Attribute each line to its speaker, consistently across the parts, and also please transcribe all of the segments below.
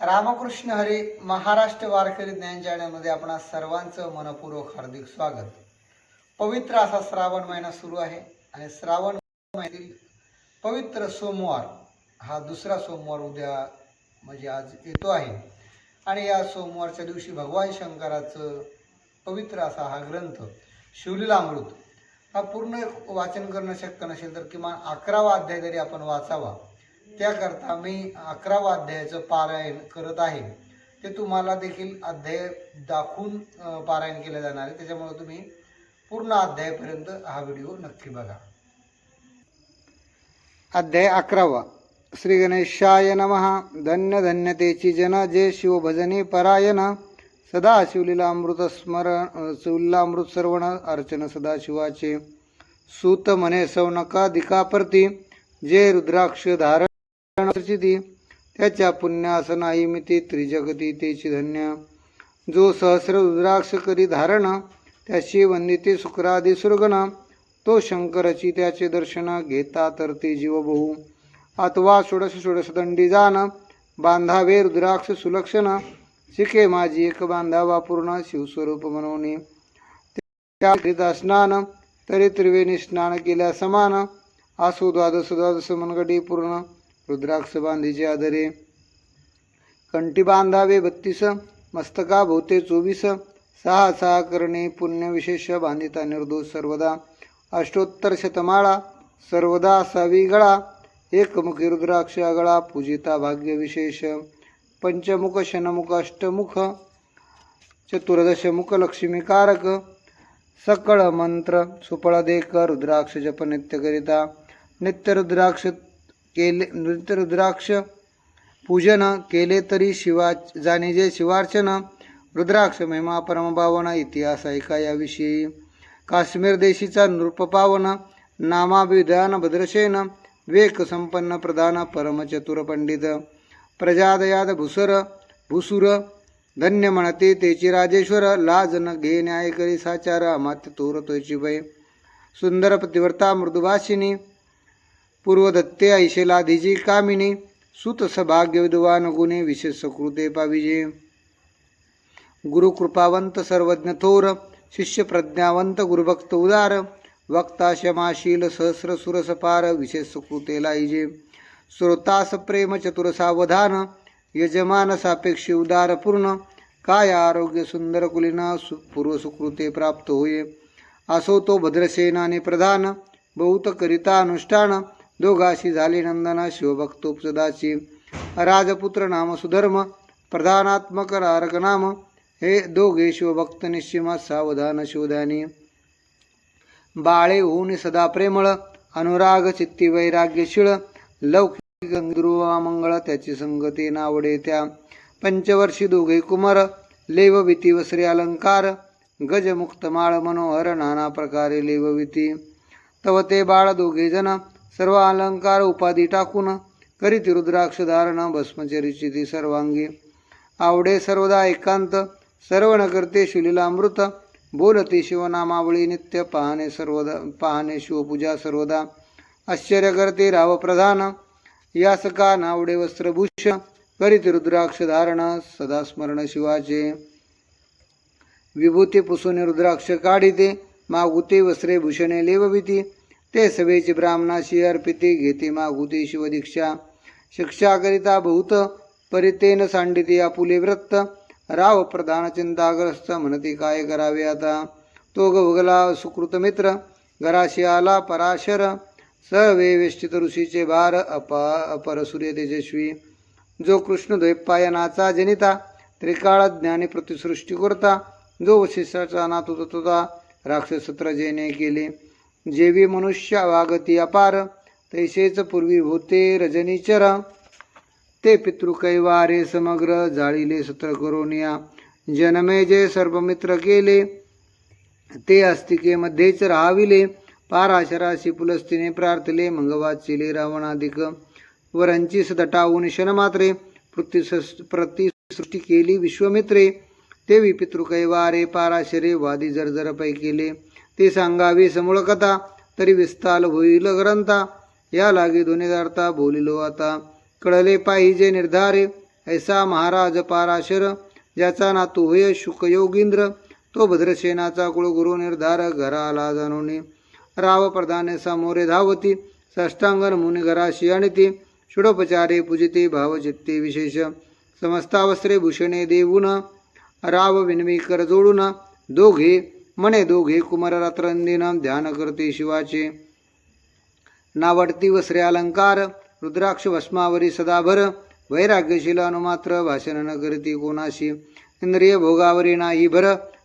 Speaker 1: रामकृष्ण हरी महाराष्ट्र वारकरी ज्ञान चॅनलमध्ये आपणा सर्वांचं मनपूर्वक हार्दिक स्वागत. पवित्र असा श्रावण महिना सुरू आहे आणि श्रावण महिन्यातील पवित्र सोमवार हा दुसरा सोमवार उद्या म्हणजे आज येतो आहे. आणि या सोमवारच्या दिवशी भगवान शंकराचं पवित्र असा हा ग्रंथ शिवलीलामृत हा पूर्ण वाचन करणं शक्य नसेल तर किमान अकरावा अध्याय तरी आपण वाचावा. त्याकरता मी अकरावा अध्यायाचं पारायण करत आहे. ते तुम्हाला देखील अध्याय दाखवून पारायण केलं जाणार आहे. त्याच्यामुळे तुम्ही पूर्ण अध्यायापर्यंत हा व्हिडिओ नक्की बघा. अध्याय अकरावा. श्री गणेशाय नमहा धन्य धन्यतेची जन जे शिवभजनी परायण. सदा शिवलीला अमृत स्मरण शिवलीला अमृत सर्वण अर्चन सदा शिवाचे सूत मने सौनका दिकाप्रती जे रुद्राक्ष धारण प्रसिद्धी त्याच्या पुण्यास नाही मिती त्रिजगती तेची धन्य जो सहस्र रुद्राक्ष करी धारण त्याची वंदिते शुक्रादी सुरगण तो शंकरची त्याचे दर्शन घेता तर ते जीवबहू अथवा षोडश षोडश दंडी जाण बांधावे रुद्राक्ष सुलक्षण शिके माझी एक बांधावा पूर्ण शिवस्वरूप म्हणून त्या स्नान तरी त्रिवेणी स्नान केल्या समान आसो द्वादश द्वादश मनगटी पूर्ण. रुद्राक्ष बांधीचे आदरे. कंठी बांधावे बत्तीस मस्तका भोवते चोवीस सहा सहा करणे पुण्यविशेष बांधिता निर्दोष सर्वदा. अष्टोत्तर शतमाळा सर्वदा सावी गळा. एकमुखी रुद्राक्ष गळा पूजिता भाग्यविशेष. पंचमुख शनमुख अष्टमुख. चतुर्दश मुख लक्ष्मीकारक. सकळ मंत्र सुफळ देख रुद्राक्ष जप नित्य करिता. नित्य रुद्राक्ष केले नित्य रुद्राक्ष पूजन केले तरी शिवा जाणीजे शिवार्चन रुद्राक्ष महिमा परमभावना इतिहास ऐका याविषयी. काश्मीर देशीचा नृपपावन नामाभिधान भद्रसेन वेक संपन्न प्रधान परमचतुर पंडित. प्रजादयाद भुसर भुसुर धन्य म्हणते तेची राजेश्वर लाज न घे न्याय करी साचार अमात्य तोर तोची भय. सुंदर पतिव्रता मृदुभाषिनी पूर्वदत्ते ऐशेलाधीजी कामिनी सुत सभाग्य विद्वान गुणे विशेष कृते पाविजे। गुरुकृपावंत सर्वज्ञ थोर शिष्य प्रज्ञावंत गुरुभक्त उदार वक्ता क्षमाशील सहस्र सुरसपार विशेष कृते लाईजे श्रोतास प्रेम चतुर सावधान यजमान सापेक्ष उदार पूर्ण काय आरोग्य सुंदर कुलीना सु पूर्व सुकृते प्राप्त होये। असो तो भद्रसेनाने प्रधान बहुत करिता अनुष्ठान दोघाशी झाले नंदना शिवभक्तोपसदाची राजपुत्र नाम सुधर्म प्रधानात्मक रारक नाम. हे दोघे शिवभक्त निश्चिमा सावधान शिवधानी बाळे होऊन सदा प्रेमळ अनुराग चित्ती वैराग्यशीळ. लौकिक मंगळ त्याची संगती नावडे त्या. पंचवर्षी दोघे कुमार लेवविती वस्त्री अलंकार. गजमुक्त माळ मनोहर नाना प्रकारे लेवविती तव ते बाळ दोघे जण सर्व अलंकार उपाधी टाकून करीत रुद्राक्ष धारण भस्मचरीची ती सर्वांगी. आवडे सर्वदा एकांत सर्व न करते शिलीलामृत. बोलते शिवनामावळी नित्य पाहणे सर्वदा पाहणे शिवपूजा सर्वदा. आश्चर्य करते राव प्रधान यासका नावडे वस्त्रभूषण करीत रुद्राक्ष धारण सदा स्मरण शिवाचे. विभूती पुसून रुद्राक्ष काढिते मागुते वस्त्रे भूषणे लेवविती ते सभेची ब्राह्मणाशी अर्पिते घेते मागुते शिवदीक्षा. शिक्षाकरिता बहुत परितेन सांडिते आपुले व्रत राव प्रधान चिंताग्रस्त म्हणते काय करावे आता? तो गवगला सुकृत मित्र घराशी आला पराशर. सर्वे वेष्टित ऋषीचे भार अपा अपर सूर्य तेजस्वी. जो कृष्ण द्वैपायनाचा जनिता त्रिकाळ ज्ञानी प्रतिसृष्टी करता जो वशिष्ठाचा नातू तत्वता राक्षसत्र जेने केले. जेवी मनुष्य वागती अपार तैसेच पूर्वी होते रजनीचर ते पितृकैवारे समग्र जाळीले सत्र करोनिया जनमे जे सर्व मित्र केले ते अस्तिकेमध्येच राहाविले. पाराशराशी पुलस्तीने प्रार्थले मंगवाचिले रावणाधिक वरांची सदटावून क्षणमात्रे प्रति प्रतिसृष्टी केली विश्वमित्रे. तेवी पितृकैवारे पाराशरे वादी जर्जर पै केले. ते सांगावी समूळ कथा तरी विस्ताल होईल ग्रंथा. या लागे दोन्ही बोलिलो आता. कळले पाहिजे निर्धारे ऐसा महाराज पाराशर ज्याचा नातू होय शुकयोगींद्र तो भद्रसेनाचा कुळगुरु निर्धार घराला जाणवणे राव प्रधाने सामोरे धावती साष्टांगन मुनी घराशी आणती षोडोपचारे पूजिते भावचित्ते विशेष. समस्तावस्त्रे भूषणे देऊन राव विनवी कर जोडून दोघे मने दोघे कुमार रात्रंदिन ध्यान करते शिवाचे. नावडती वस्त्रे अलंकार रुद्राक्ष भस्मावरी सदाभर वैराग्यशील अनुमात्र भाषण न करती कोणाशी. इंद्रिय भोगावरी नाही भर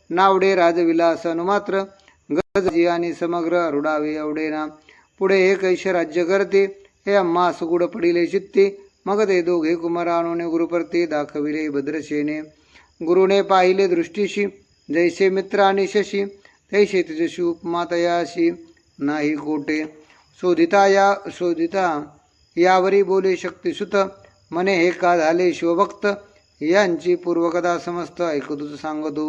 Speaker 1: नावडे राजविलास अनुमात्र गरजी आणि समग्र रुडावे एवढे ना पुढे हे कैश राज्य करते हे अम्मा सुगुड पडिले चित्ते मग ते दोघे कुमारानुने गुरुप्रती दाखविले भद्रसेने. गुरुने पाहिले दृष्टीशी जैसे मित्र आणि शशी तैसे तिजशी उपमा तयाशी नाही कोटे शोधिता या शोधिता यावरी बोले शक्तिसुत मने हे का झाले शिवभक्त? यांची पूर्वकथा समस्त ऐकतूच सांगतो।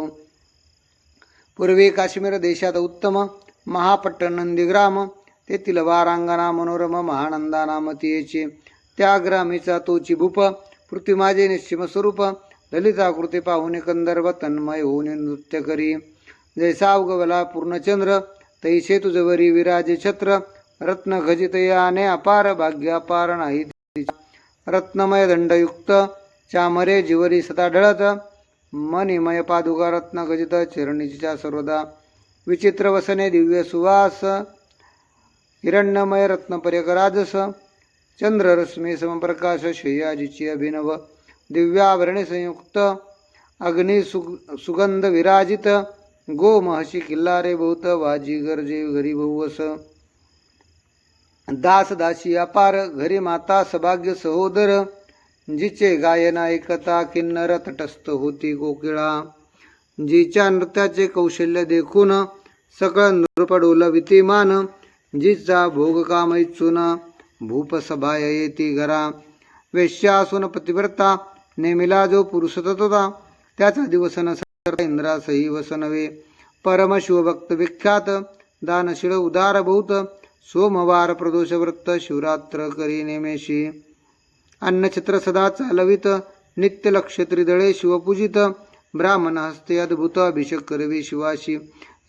Speaker 1: पूर्वी काश्मीर देशात उत्तम महापट्टण नंदीग्राम तेथील वारांगणा मनोरम महानंदा नामतीयेचे त्या ग्रामीचा तोची भूप पृथ्वी माझे निश्चिम स्वरूप ललित आकृती पाहून कंदर्भ तन्मय होऊन नृत्य करी. जैसा अवगवला पूर्णचंद्र तैसे तुझवरी विराजे छत्र. रत्न खजित याने अपार भाग्य अपार नाही रत्नमय दंडयुक्त चामरे जिवरी सदा ढळत. मणिमय पादुका रत्न खजित चिरणीच्या सर्वदा. विचित्र वसने दिव्य सुवास. हिरण्यमय रत्नपर्यक राजस. चंद्ररश्मी समप्रकाश श्रेयाजीची अभिनव. दिव्याभरणे संयुक्त अग्नि सुग सुगंध विराजित गो महर्षी किल्लारे बहुत वाजी गरजे घरी बहुवस दास दासी अपार घरी माता सभाग्य सहोदर जिचे गायन ऐकता किन्नर तटस्थ होती कोकिळा. जिच्या नृत्याचे कौशल्य देखून सकळ नृपडोल वितीमान जिचा भोग काम इच्छून भूप येती घरा. वेश्या असून पतिव्रता नेमिला जो पुरुष तत्वता त्याचा दिवस नसर इंद्रासही वसनवे. परम विख्यात दानशिळ उदारभूत सोमवार प्रदोषवृत्त शिवरात्र करी नेमेशी. अन्नछत्र सदा चालवित नित्यलक्ष त्रिदळे शिवपूजित ब्राह्मण हस्ते अद्भुत अभिषेक करवी शिवाशी.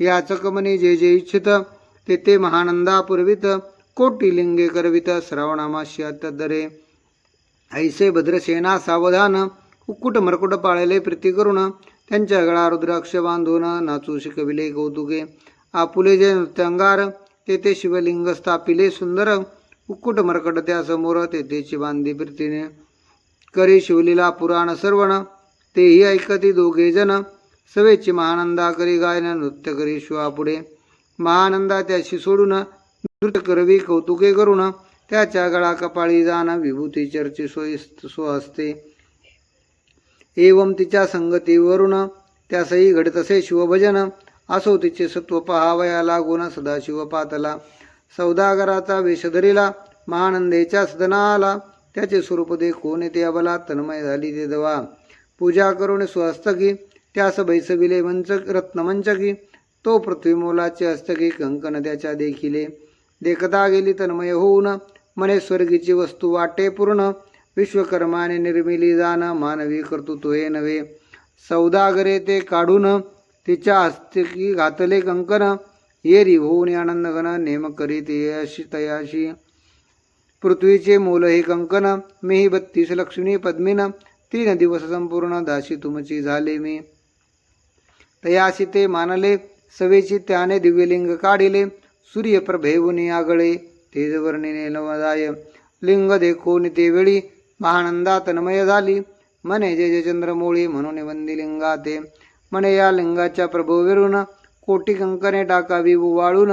Speaker 1: याचकमने जे जे इच्छित ते ते महानंदा पुरवित कोटी लिंगे करवित श्रावणामाश्यात दरे. ऐसे भद्रसेना सावधान उक्कुट मरकुट पाळले प्रीती करून त्यांच्या गळा रुद्राक्ष बांधून नाचू शिकविले कौतुके. आपुले जे नृत्यांगार तेथे शिवलिंग स्थापिले सुंदर उक्कुट मरकट त्यासमोर तेथेची बांधी प्रीतीने. करी शिवलीला पुराण सर्वण तेही ऐकती दोघे जण. सवेची महानंदा करी गायन नृत्य करी शिवापुढे. महानंदा त्याशी सोडून नृत्य करवी कौतुके करून त्याच्या गळा कपाळी जाण विभूती चर्चे सोयी स्वहस्ते एवं तिच्या संगतीवरून त्यासही घडत असे शिवभजन असो तिचे सत्व पहावया लागून सदाशिव पातला सौदागराचा वेषधरीला महानंदेच्या सदना आला. त्याचे स्वरूप दे कोण ते अबला तन्मय झाली ते दवा. पूजा करून स्वहस्तकी त्यास बैसविले मंचक रत्नमंचकी. तो पृथ्वी मोलाचे हस्तकी कंकन त्याच्या देखिले. देखता गेली तन्मय होऊन. मने स्वर्गीची वस्तू वाटे पूर्ण. विश्वकर्माने निर्मिली जाण. मानवी कर्तृत्व हे नव्हे. सौदागरे ते काढून. तिच्या हस्तकी घातले कंकन येरी होऊन आनंदघन. नेम करीत यशी तयाशी. पृथ्वीचे मोल हे कंकन मीही बत्तीस लक्ष्मी पद्मीन. तीन दिवस संपूर्ण दाशी तुमची झाले मी. तयाशी ते मानले. सवेची त्याने दिव्यलिंग काढिले. सूर्यप्रभेवुनी आगळे तेजवर्णिने नवदाय. लिंग देखून ते वेळी महानंदा तन्मय झाली. मने जे जयचंद्रमोळी म्हणून वंदी लिंगाते. म्हणे या लिंगाच्या प्रभोविरून कोटी कंकणे टाकावी वाळून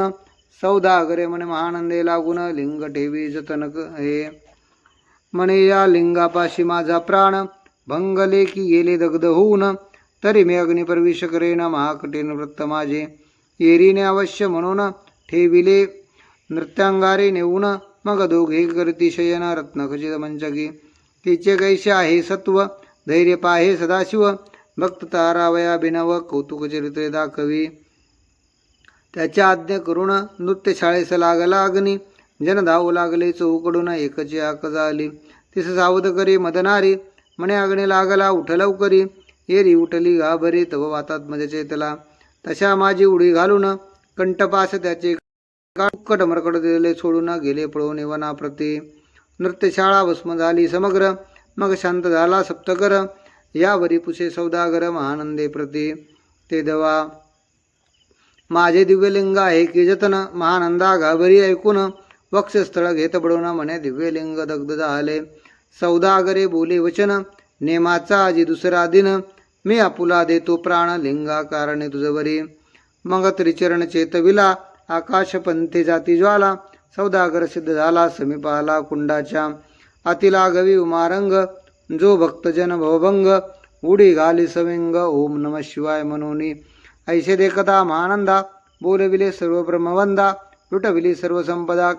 Speaker 1: सौदागरे म्हणे महानंदे लागून लिंग ठेवी जतन हे. म्हणे या लिंगापाशी माझा प्राण भंगले की गेले दग्ध होऊन. तरी मी अग्निप्रवेश करेन महाकठीण वृत्त माझे. येरीने अवश्य म्हणून ठेविले. नृत्यांगारे नेऊन मग दोघे करती शयन रत्नखचित मंचकी. तिचे कैसे आहे सत्व? धैर्य पाहे सदाशिव. भक्त तारावया बिनव कौतुक चरित्रे दाखवी. त्याच्या आज्ञा करून नृत्य शाळेस लागला अग्नी. जन धावू लागले चौकडून एकची आक झाली. तिस सावध करी मदनारी. म्हणे अग्नी लागला उठ लवकरी. एरी उठली घाबरी तव वातात मध्ये चेतला. तशा माझी उडी घालून कंठपास त्याचे कुक्कट मरकट दिले सोडून गेले पळून वनाप्रती नृत्यशाळा भस्म झाली समग्र. मग शांत झाला सप्तकर. यावरी पुसे सौदागर महानंदे प्रती. ते दवा. माझे दिव्यलिंग आहे की जतन. महानंदा घाबरी ऐकून. वक्षस्थळ घेत बडवून म्हणे दिव्यलिंग दग्ध झाले. सौदागरे बोले वचन. नेमाचा आजी दुसरा दिन. मी आपुला देतो प्राण लिंगा कारणे तुझवरी. मग त्रिचरण चेतविला. आकाश पंथे जाती ज्वाला सौदागर सिद्ध झाला समीप आला कुंडाच्या अतिला गवी उमारंग जो भक्तजन भवभंग उडी घाली सविंग ओम नम शिवाय मनोनी. ऐसे देखता महानंदा बोलविले सर्व ब्रह्मवंदा लुटविली सर्व संपदा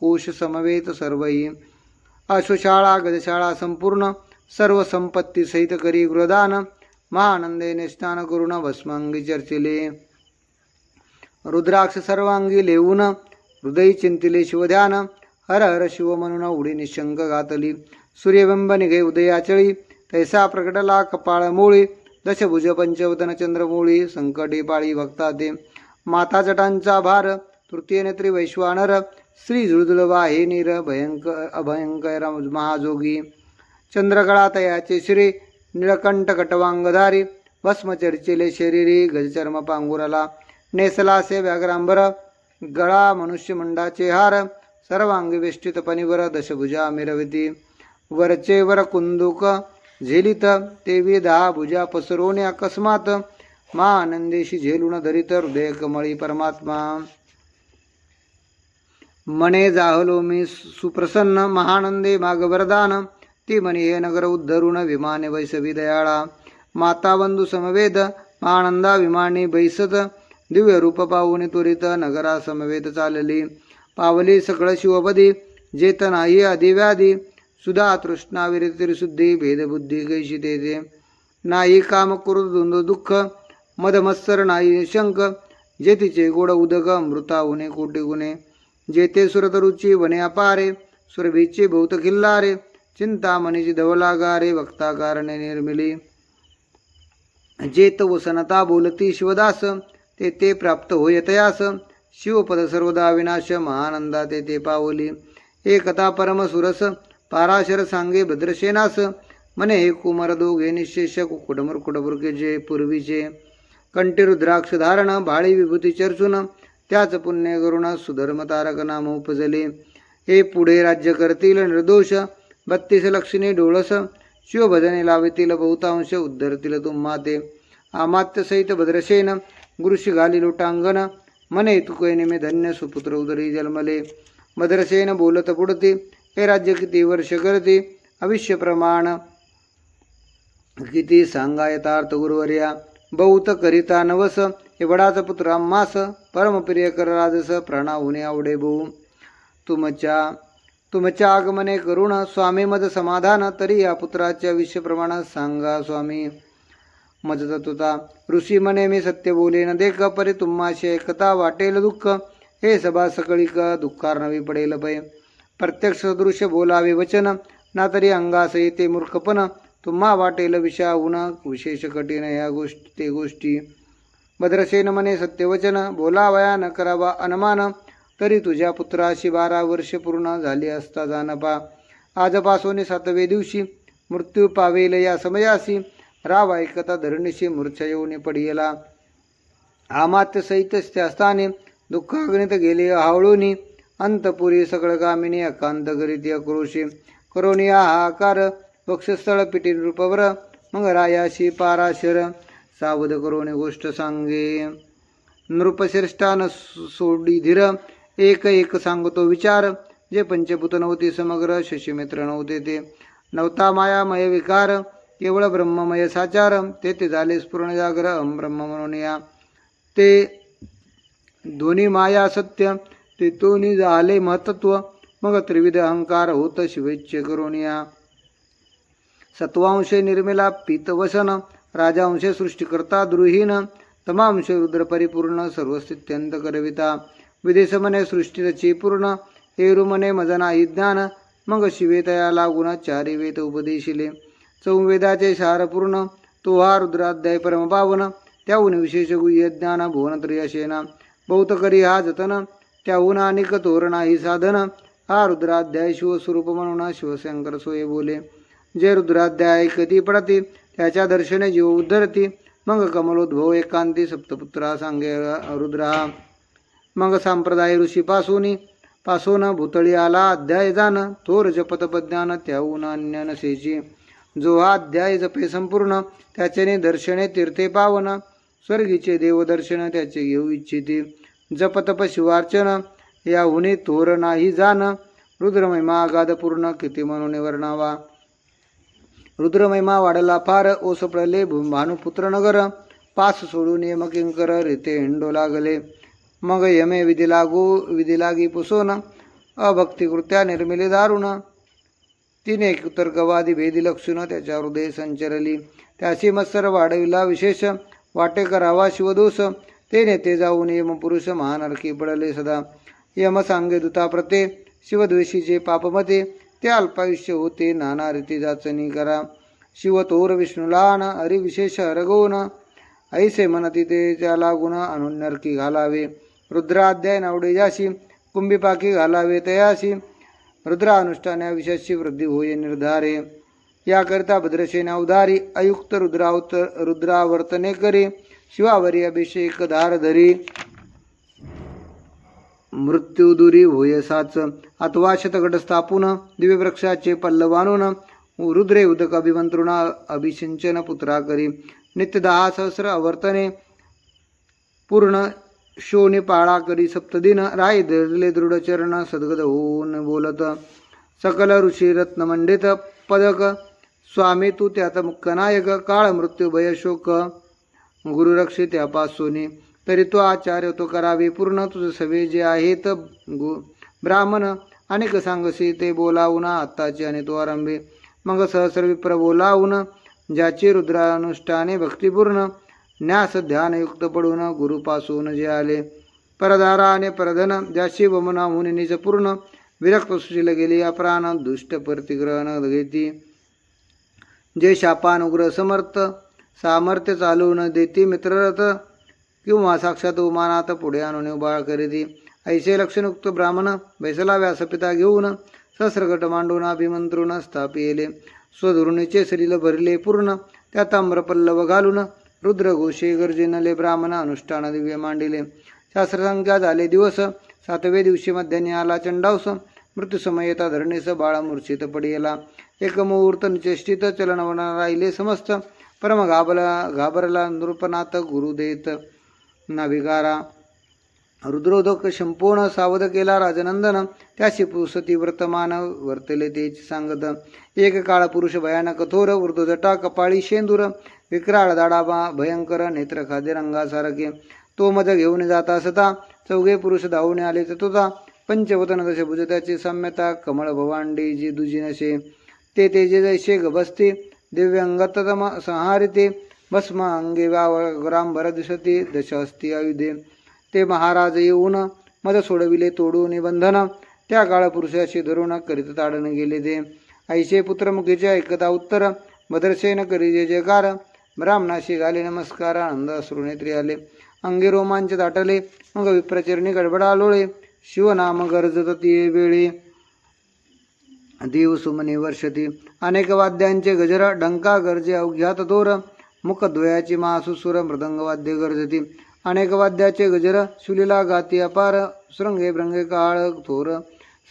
Speaker 1: कोश समवेत सर्वही. अश्वशाळा गजशाळा संपूर्ण सर्व संपत्ती सहित करी गृहदान महानंदेने स्नान करून भस्मांगी चर्चिले. रुद्राक्ष सर्वांगी लेवून हृदय चिंतिले शिवध्यान हर हर शिव म्हणून उडी निशंक घातली सूर्यबिंब निघे उदयाचळी तैसा प्रकटला कपाळ मोळी दशभुज पंचवदन चंद्रमोळी संकटी पाळी भक्ता ते माता जटांचा भार तृतीय नेत्री वैश्वानर श्री झुळझुळवा हे नीर भयंकर अभयंकर महाजोगी. चंद्रकळा तयाचे श्री निळकंठ कटवांगधारी भस्मचर्चिले शरीरी गजचर्म पांगुराला. नेसलासे व्याघ्रांबर गळा मनुष्यमंडाचे हार सर्वांगी वेष्टित पनिवर दशभुजा मिरविती. वरचे वर कुंदुक झेलित तेवी दहा भुजा पसरवणे अकस्मात मा आनंदेशी झेलून धरित हृदय कमळी परमात्मा. मने जाहलो मी सुप्रसन्न महानंदे माग वरदान ती मनी हे नगर उद्धरुण विमाने वैसवी दयाळा. माता बंधू समवेद महानंदा विमाने बैसत दिव्य रूप पाहुणे त्वरित नगरासमवेत चालली. पावली सकळ शिवपदी जेत नाही अधिव्याधी सुधा तृष्णाविरतिरशुद्धी भेदबुद्धी कैशी तेथे. नाही काम करू धुंद दुःख मदमत्सर नाही शंक जेतीचे गोड उदक अमृता उणे कोटी गुणे. जेते सुरतरुची वने अपारे सुरभीचे भौत किल्लारे चिंतामणीची धवलागारे वक्ता कारणे निर्मिली. जेत वसनता बोलती शिवदास ते ते प्राप्त होयतयास शिवपद सर्वदा विनाश महानंदा ते ते पावली. एकता परम सुरस पाराशर सांगे भद्रसेनास. मने हे कुमार दोघे निशेष कुकुडमर कुडबुरकेचे पूर्वीचे. कंठीरुद्राक्ष धारण भाळी विभूती चर्चून. त्याच पुण्य करुण सुधर्म तारक नाम उपजले. हे पुढे राज्य करतील निर्दोष. बत्तीस लक्ष्मी डोळस. शिवभजने लावतील बहुतांश उद्धरतील तुम्हा ते आमात्यसहित भद्रसेन. गुरुशी घाली लोटांगण मने तुकैने नेमे धन्य सुपुत्र उदरी जन्मले मदरसेन बोलत पुढते हे राज्य किती वर्ष करते? अविष्य प्रमाण. किती सांगा यथार्थ गुरुवर्या बहुत करिता नवस हे वडाचा पुत्र मास परमप्रिय कर राजस प्राणाहुने आवडे भाऊ तुमच्या तुमच्या आगमने करुण स्वामी मद समाधान तरी या पुत्राच्या विषयप्रमाणात सांगा स्वामी. मज होता ऋषी म्हणे मी सत्य बोले न देख परे तुम्हाशी ऐकता वाटेल दुःख हे सभा सकळी क दुःखार नवी पडेल पै प्रत्यक्ष सदृश्य बोलावे वचन ना तरी अंगास येते मूर्खपण तुम्हा वाटेल विषाहून विशेष कठीण या गोष्टी ते गोष्टी भद्रसेन म्हणे सत्यवचन बोलावया न करावा अनुमान तरी तुझ्या पुत्राशी बारा वर्ष पूर्ण झाली असता जानपा आजपासून सातवे दिवशी मृत्यू पावेल या समयासी राव ऐकता धरणीशी मूर्छा येऊन पडियला आमात्य सहित स्थाने दुःखाग्नित गेले हावळूनी अंतपुरी सकळ कामिनी अकांत करीत अक्रोशी करोनी हा आकार वक्षस्थळ पिटी रूपवर मग रायाशी पाराशर. सावध करोनी गोष्ट सांगे. नृपश्रेष्ठान सोडी धीर. एक एक सांगतो विचार. जे पंचभूत नव्हते समग्र. शशीमित्र नव्हते ते. नवता मायामय विकार. केवळ ब्रह्ममय साचारम तेथे झाले स्फुरण जागर ब्रह्म म्हणून या ते दोन्ही माया सत्य. ते दोन्ही झाले महत्त्व. मग त्रिविध अहंकार होत शिवेच्छे करून या सत्वांशे निर्मिला पीतवसन राजांशे सृष्टीकर्ता द्रुहीन. तमांश रुद्र परिपूर्ण. सर्वस्थित्यंत करविता. विदेश म्हणे पूर्ण एरुमने मजना हि ज्ञान. मग शिवेतया लागून चारी वेद उपदेशिले. चौवेदाचे सारपूर्ण तो हा रुद्राध्याय परमपावन त्याहून विशेष गुह्य ज्ञान भुवनत्रयशेना बौतकरी हा जतन त्याहून अनेक तोरणा ही साधन हा रुद्राध्याय शिवस्वरूप म्हणून शिवशंकर सोये बोले. जे रुद्राध्याय कधी पडती त्याच्या दर्शने जीव उद्धरती मग कमलोद्भव एकांती सप्तपुत्रा सांगे रुद्रा. मग सांप्रदाय ऋषीपासून पासून भूतळी आला अध्याय जाण थोर जपतपज्ञान त्याहून अन्य नसेची. जो हा अध्याय जपे संपूर्ण त्याच्याने दर्शने तीर्थे पावन. स्वर्गीचे देवदर्शन त्याचे घेऊ इच्छिते. जपतप शिवार्चन याहुनी तोर नाही जाण. रुद्रमहिमा अगाध पूर्ण किती म्हणून वर्णावा. रुद्रमहिमा वाढला फार ओस पडले भानुपुत्र नगर. पास सोडून यम किंकर हिंडो लागले. मग यमे विधी लागू विधी लागी पुसोन. अभक्तिकृत्या निर्मिले दारुण. तिने कुतर्कवादी भेदी लक्षणं त्याच्या हृदय संचरली. त्याशी मत्सर वाढविला विशेष वाटे करावा शिवदोष. ते नेते जाऊन यमपुरुष महानरकी पडले सदा. यम सांगे दुताप्रते शिवद्वेषीचे पापमते. ते अल्पायुष्य होते नाना रीती जाचणी करा. शिवतोर विष्णुलान हरिविशेष हरगोन ऐसे मनती ते त्याला गुण आणून नरकी घालावे. रुद्राध्याय नावडे जाशी कुंभीपाकी घालावे तयाशी. रुद्रानुष्ठाना विशेषची वृद्धी होय निर्धारे याकरिता भद्रसेन अवधारी अयुक्त रुद्रावत रुद्रावर्तने करी शिवावरी अभिषेक धार धरी मृत्युदुरी होय साच अथवा शतगट स्थापून दिव्यवृक्षाचे पल्लवानून रुद्रे उदक अभिमंत्रुणा अभिषिंचन पुत्रा करी नित्य दहा सहस्र अवर्तने पूर्ण शोने पाळा करी सप्तदिन राय धरले दृढचरण सद्गत होऊन बोलत. सकल ऋषी रत्नमंडित पदक. स्वामी तू त्यात मुक्कनायक काळ मृत्यू भय शोक. गुरुरक्षी त्यापासून. तरी तो आचार्य तो करावे पूर्ण. तुझे सवे जे आहेत गु ब्राह्मण. अनेक सांगसी ते बोलावून आत्ताचे आणि तो आरंभे. मग सहस्र विप्र बोलावून ज्याची रुद्रानुष्ठाने भक्तिपूर्ण. न्यास ध्यानयुक्त पडून गुरुपासून जे आले परदाराने परधन ज्या वमनाहून निज पूर्ण विरक्त सुशील गेली अपराण दुष्ट प्रतिग्रहण घेती. जे शापान उग्र समर्थ सामर्थ्य चालवून देती मित्ररथ किंवा साक्षात उमानात पुढे आणून उबाळ करीती. ऐसे लक्षणयुक्त ब्राह्मण बैसला व्यासपिता घेऊन सहस्रगट मांडून अभिमंत्रून स्थापिले. स्वधुरणीचे शरीर भरले पूर्ण त्या ताम्रपल्लव घालून रुद्रघोषे गर्जेनले ब्राह्मण अनुष्ठान दिव्य मांडिले. शास्त्रसंख्या झाले दिवस. सातवे दिवशी मध्याने आला चंडावस मृत्यूसमय येता धरणेस बाळा मूर्छित पडियला. एक मुहूर्त निचेष्टित चलनवना राहिले समस्त. परम घाबला घाबरला नृपनाथ गुरु देत. नाविकारा रुद्रोदक संपूर्ण सावध केला राजनंदन. त्याशी पुसती वर्तमान वर्तले ते सांगत. एक काळ पुरुष भयानक थोर वृद्धजटा कपाळी शेंदूर. विक्राळ दाडाबा भयंकर नेत्र खाद्य रंगासारखे तो मज घेऊन जात असता चौघे पुरुष धावून आले तुझा पंचवतन दशे भुज त्याची सम्यता कमळ भवांडी जी दुजी नशे ते तेजे जैसे गभस्ते दिव्यंगततम संहारिते. भस्म अंगे वावरांबर दिसते दशहस्ती आयुधे ते महाराज येऊन मज सोडविले तोडू निबंधन त्या काळ पुरुषाशी धरून करीत ताडण गेले ते. ऐसे पुत्रमुखीचे ऐकता उत्तर भद्रसेन करी जे जयकार. ब्राह्मणाशी घाले नमस्कार आनंद अश्रुनेत्री आले अंगे रोमांच दाटले मग विप्रचरणी गडबड आलोळे शिवनाम गरजत ती वेळी. देव सुमने वर्षती अनेक वाद्यांचे गजर डंका गरजे अवघ्यात दोर मुखद्वयाची महासुसुर मृदंग वाद्य गरजती अनेक वाद्याचे गजर शुलीला गाती अपार शृंगे भृंगे काळ थोर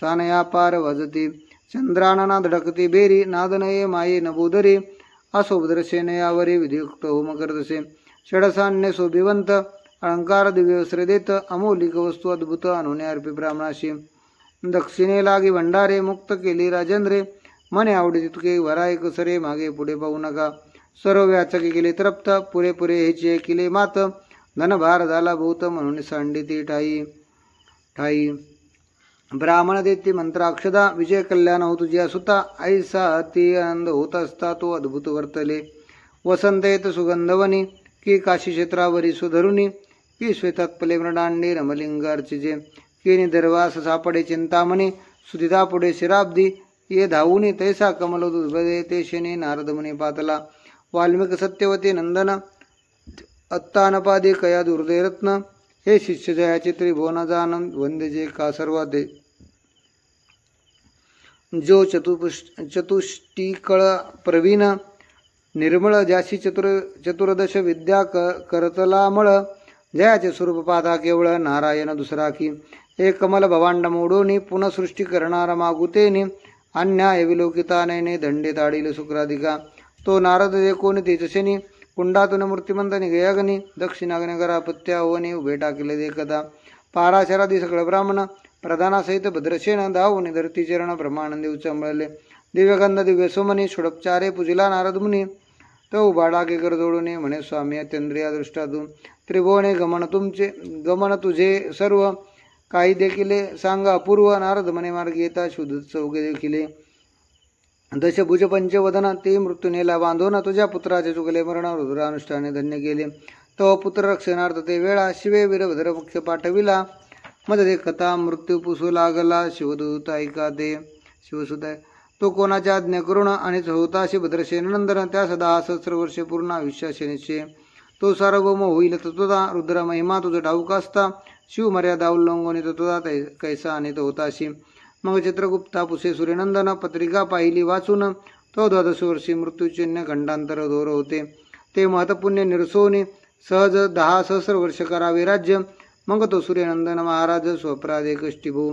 Speaker 1: सानया पार वाजती चंद्राना धडकती बेरी नादनये माये नबोदरी असोबदर्शेने यावरी विधियुक्त होम करतसे षडसान्य शोभिवंत अलंकार दिव्यवस्त्र देत अमौलिक वस्तू अद्भुत अनुने अर्पी ब्राह्मणाशी. दक्षिणे लागी भंडारे मुक्त केली राजेंद्रे. मने आवडे तितके वरायक सरे मागे पुढे पाहू नका. सर्व व्याचके केले तृप्त पुरेपुरे हेचे केले मात. धनभार झाला भूत म्हणून सांडी ती ठाई. ठाई. ब्राह्मण देती मंत्राक्षदा विजय कल्याण हो तुझ्या सुता ऐसा अति आनंद होत असता तो अद्भुत वर्तले। वसंत येत सुगंधवनी की काशी क्षेत्रावरी सुधरुनी की श्वेतात्पले मृडांडी रमलिंगार्चिजे की निधर्वास सापडे चिंतामणी सुधिता पुढे शिराब्दी ये धावुनी तैसा कमल दुर्भदे ते शनी नारदमुनी पातला। वाल्मिक सत्यवती नंदन अत्तानपादी कया दुर्दैरत्न हे शिष्य जयाचे त्रिभुवन जान वंदे जे का सर्वादे जो चतुपुष चतुष्टिकळ प्रवीण निर्मळ ज्याशी चतुर चतुर्दश विद्या क करतलामळ जयाचे स्वरूप पाहता केवळ नारायण दुसरा की हे कमल भवांड मोडोनी पुनसृष्टी करणारा मागुतेनी अन्याय विलोकिता दंडे ताडील शुक्राधिका. तो नारद जे कोणी तेजशनी कुंडातून मूर्तिमंत निगयागनी दक्षिणाग्ने पत्या होनी उभे टाकले देखता पाराशरादी सगळं ब्राह्मण प्रधानासहित भद्रसेन धावून धरती चरण ब्रह्मानंदी उचंबळले दिव्यगंध दिव्य सोमनी षोडपचारे पूजिला नारद मुनी तो उभा डाके म्हणे स्वामी अत्यंद्रिया दृष्टातून त्रिभुवने गमन तुमचे गमन तुझे सर्व काही देखील सांगा अपूर्व नारद म्हणे मार्ग येता शुद्ध चौघे देखील दशभुज पंचवदन ते मृत्यूनेला बांधून तुझ्या पुत्राचे चुकले मरण रुद्रानुष्ठाने धन्य केले तो पुत्र रक्षणार्थ ते वेळा शिवे वीरभद्र मुख्य पाठविला मध्ये कथा मृत्यू पुसू लागला शिवदूत ऐका दे शिवसुत तो कोणाच्या आज्ञा करुण आणि चौताशी भद्रसेन नंदन त्या सदा सहस्र वर्ष पूर्ण आयुष्याचे निश्चय तो सार्वभौम होईल तत्वता रुद्र महिमा तुझा ठाऊक असता. शिव मर्यादा उल्लंघने तत्वता तै कैसा आणि तो होताशी. मग चित्रगुप्ता पुसे सूर्यनंदन पत्रिका पाहिली वाचून तो द्वादश वर्षी मृत्यूचिन्ह खंडांतर दोर होते. ते महत्पुण्य निरसोने सहज दहा सहस्र वर्ष करावे राज्य. मग तो सूर्यनंदन महाराज स्वप्रादे कष्टीभू.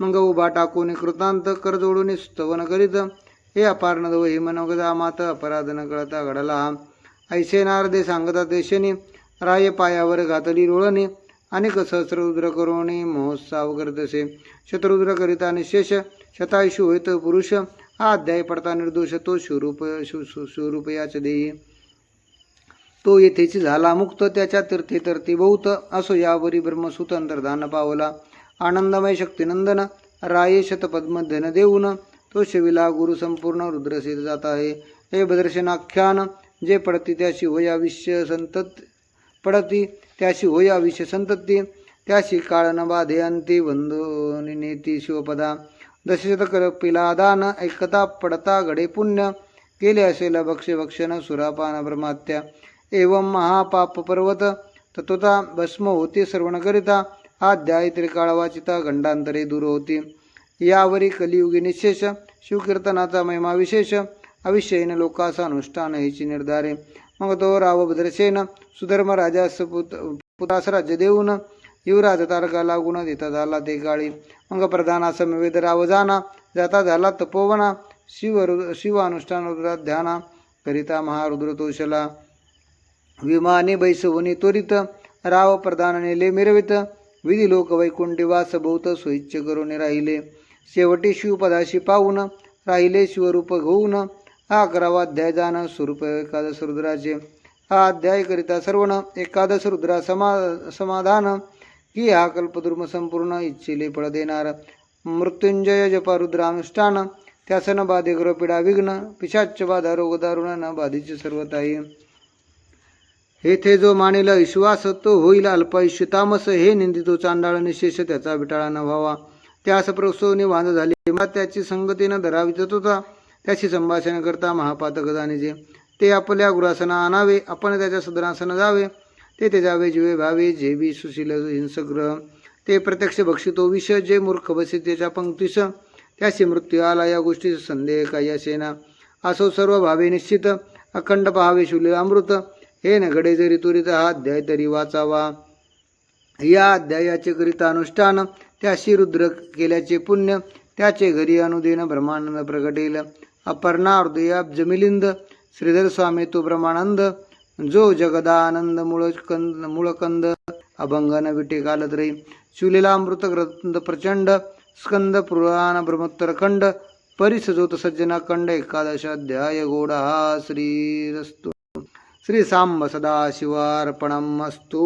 Speaker 1: मग उभा टाकून कृतांत कर जोडून स्तवन करीत. हे अपार नदव हे मनोगदा मात अपराध न कळता घडला. हा ऐसे नारदे सांगता देशनी राय पायावर घातली रोळणी. अनेक सहस्ररुद्र करोणी महोत्सव करतसे. शतरुद्र करिता निशेष शतायुषु होईत पुरुष. हा अध्याय पडता निर्दोष तो शिवरूप शिव याच देई. तो येथेची झाला. मुक्त त्याच्या तीर्थी तरती बहुत असो यावरी ब्रह्मसूत अंतर्धान पावला. आनंदमय शक्तिनंदन राये शतपद्म धन देऊन तो शिविला गुरु संपूर्ण रुद्रसीत जात आहे. हे भद्रशनाख्यान जे पडती त्याशी होया विश्व संतत पडती त्याशी होय विश्व संतती त्याशी काळ न बाधे अंती नेती शिवपदा. दशशत पिलादान ऐकता पडता घडे पुण्य केले असेल भक्ष्य भक्षण सुरापान ब्रह्मात्या. एवं महापाप पर्वत तत्वता भस्म होती श्रवणकरिता अध्याय त्रिकाळ गंडांतरे दूर होती. यावरी कलियुगी निशेष शिवकीर्तनाचा महिमा विशेष अविषयीन लोकाचा अनुष्ठान हिची निर्धारे. मग तो रावभद्रसेन सुधर्म राजास पुत पुतास राज्य देऊन युवराज तारका लागून देता झाला ते काळी. मग प्रधाना समवेद राव जाना जाता झाला तपोवना शिव शिव अनुष्ठान रुद्रा ध्याना करिता महारुद्र तोषला. विमाने बैसवनी त्वरित राव प्रधान नेले मिरवित विधी लोक वैकुंठी वास बहुत करून राहिले शेवटी शिवपदाशी पाहून राहिले शिवरूप घेऊन हा अकरावा अध्याय जाण स्वरूप एकादश रुद्राचे हा अध्याय करिता सर्वण एकादश रुद्रा समा समाधान की हा कल्पदुर्म संपूर्ण इच्छिले फळ देणार मृत्युंजय जपा रुद्रानुष्ठान त्यासन बाधे ग्रपिडा विघ्न पिशाच बाधा रोग दारुण न बाधीचे सर्वताही हेथे जो मानेला विश्वास तो होईल अल्पायुष्य तामस हे निंदितो चांडाळ निशेष त्याचा विटाळा न व्हावा. त्यास प्रसवने वांद झाली मग त्याची संगतीनं धरावीत होता त्याशी संभाषण करता महापातक जाणीजे. ते आपल्या गुरासना आणावे आपण त्याच्या सदनासना जावे. ते ते जावे जीवे भावे जे बी सुशील हिंसग्रह ते प्रत्यक्ष भक्षितो विष जे मूर्ख बसे त्याच्या पंक्तीस. त्याशी मृत्यू आला या गोष्टीचा संदेह काही असेना. असो सर्व भावे निश्चित. अखंड पहावे शिवले अमृत. हे न घडे जरी तुरीचा हा अध्याय तरी वाचावा. या अध्यायाचे करिता अनुष्ठान त्याशी रुद्र केल्याचे पुण्य त्याचे घरी अनुदिन ब्रह्मानंद प्रगटेल अपर्णा हृदयाब्ज मिलिंद श्रीधर स्वामी तो ब्रह्मानंद जो जगदानंद मूळ कंद मूळकंद अभंगन विटे कालत्रयी शिवलेला अमृत ग्रंथ प्रचंड स्कंद पुराण ब्रह्मोत्तर खंड परिसजोत सज्जना खंड एकादश अध्याय गोडा श्रीरस्तु. श्री सांब सदाशिवार्पणम अस्तु।